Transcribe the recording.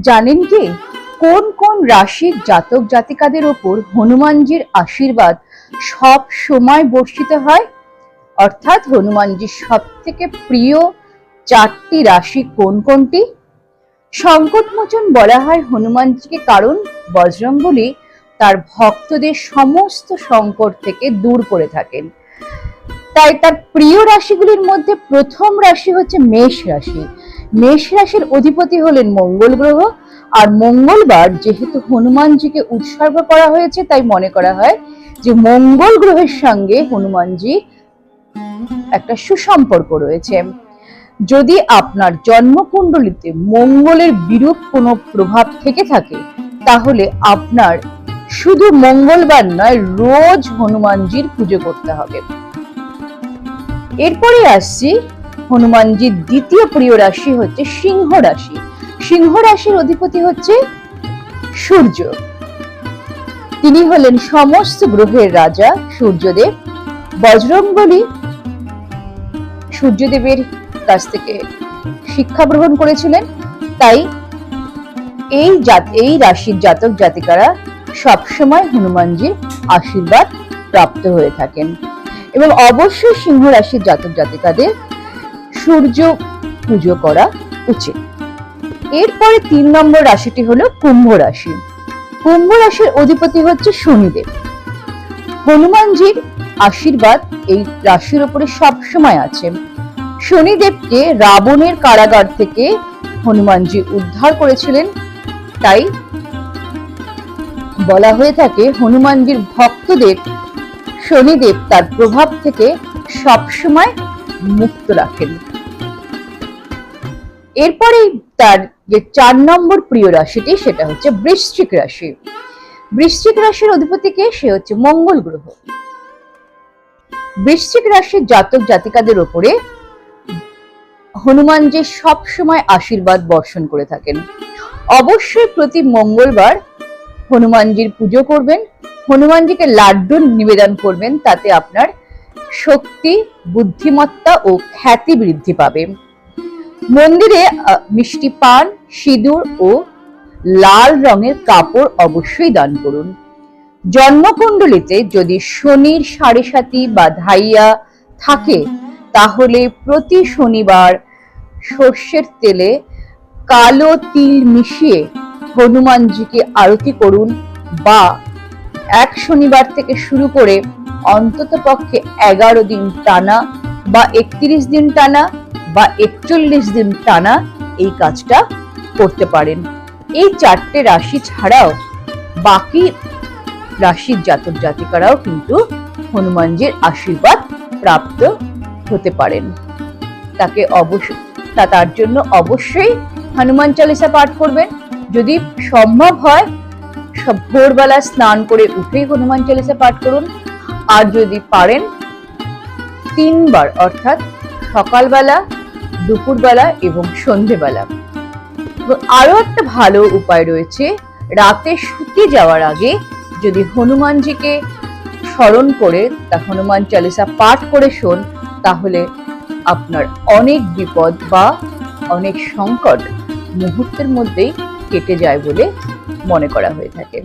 জানেন কি কোন কোন রাশির জাতক জাতিকাদের ওপর হনুমানজির আশীর্বাদ সব সময় বর্ষিত হয়? অর্থাৎ হনুমানজির সব থেকে প্রিয় চারটি রাশি কোন কোনটি? সংকটমোচন বলা হয় হনুমানজিকে কারণ বজরংবলী তার ভক্তদের সমস্ত সংকট থেকে দূর করে থাকেন। তাই তার প্রিয় রাশিগুলির মধ্যে প্রথম রাশি হচ্ছে মেষ রাশি। মেষ রাশির অধিপতি হলেন মঙ্গল গ্রহ। আর মঙ্গলবার যেহেতু হনুমানজিকে উৎসর্গ করা হয়েছে, তাই মনে করা হয় যে মঙ্গল গ্রহের সঙ্গে হনুমানজি একটা সুসম্পর্ক রয়েছে। যদি আপনার জন্মকুণ্ডলিতে মঙ্গলের বিরূপ কোনো প্রভাব থেকে থাকে, তাহলে আপনার শুধু মঙ্গলবার নয়, রোজ হনুমানজির পুজো করতে হবে। এরপরে আসছি হনুমানজির দ্বিতীয় প্রিয় রাশি হচ্ছে সিংহ রাশি। সিংহ রাশির অধিপতি হচ্ছে সূর্য। তিনি হলেন সমস্ত গ্রহের রাজা সূর্যদেব। বজরংবলী সূর্যদেবের কাছ থেকে শিক্ষা গ্রহণ করেছিলেন। তাই এই এই রাশির জাতক জাতিকারা সবসময় হনুমানজির আশীর্বাদ প্রাপ্ত হয়ে থাকেন। এবং অবশ্যই সিংহ রাশির জাতক জাতিকাদের সূর্য পুজো করা উচিত। এরপরে তিন নম্বর রাশিটি হলো কুম্ভ রাশি। কুম্ভ রাশির অধিপতি হচ্ছে শনিদেব। হনুমানজির আশীর্বাদ এই রাশির উপরে সবসময় আছে। শনিদেবকে রাবণের কারাগার থেকে হনুমানজি উদ্ধার করেছিলেন। তাই বলা হয়ে থাকে হনুমানজির ভক্তদের শনিদেব তার প্রভাব থেকে সবসময় মুক্ত রাখেন। এরপরে তার যে চার নম্বর প্রিয় রাশিটি সেটা হচ্ছে বৃশ্চিক রাশি। বৃশ্চিক রাশির অধিপতিকে সে হচ্ছে মঙ্গল গ্রহ। বৃশ্চিক রাশির জাতক জাতিকাদের ওপরে হনুমান যে সব সময় আশীর্বাদ বর্ষণ করে থাকেন। অবশ্যই প্রতি মঙ্গলবার হনুমানজির পুজো করবেন, হনুমানজিকে লাড্ডু নিবেদন করবেন, তাতে আপনার শক্তি, বুদ্ধিমত্তা ও খ্যাতি বৃদ্ধি পাবে। মন্দিরে মিষ্টি পান, সিঁদুর ও লাল রঙের কাপড় অবশ্যই দান করুন। জন্মকুণ্ডলিতে যদি শনির সাড়ে সাতি বা ধাইয়া থাকে, তাহলে প্রতি শনিবার সর্ষের তেলে কালো তিল মিশিয়ে হনুমানজিকে আরতি করুন বা এক শনিবার থেকে শুরু করে অন্তত পক্ষে এগারো দিন টানা বা একত্রিশ দিন টানা বা একচল্লিশ দিন টানা এই কাজটা করতে পারেন। এই চারটে রাশি ছাড়াও বাকি রাশির জাতক জাতিকারাও কিন্তু হনুমানজির আশীর্বাদ প্রাপ্ত হতে পারেন। তাকে অবশ্য, তা তার জন্য অবশ্যই হনুমান চালিসা পাঠ করবেন। যদি সম্ভব হয় ভোরবেলা স্নান করে উঠেই হনুমান চালিসা পাঠ করুন। আর যদি পারেন, তিনবার, অর্থাৎ সকালবেলা দুপুরবেলা এবং সন্ধেবেলা। এবং আরও একটা ভালো উপায় রয়েছে, রাতে শুতে যাওয়ার আগে যদি হনুমানজিকে স্মরণ করে তা হনুমান চালিসা পাঠ করে শোন, তাহলে আপনার অনেক বিপদ বা অনেক সংকট মুহূর্তের মধ্যেই কেটে যায় বলে মনে করা হয়ে থাকে।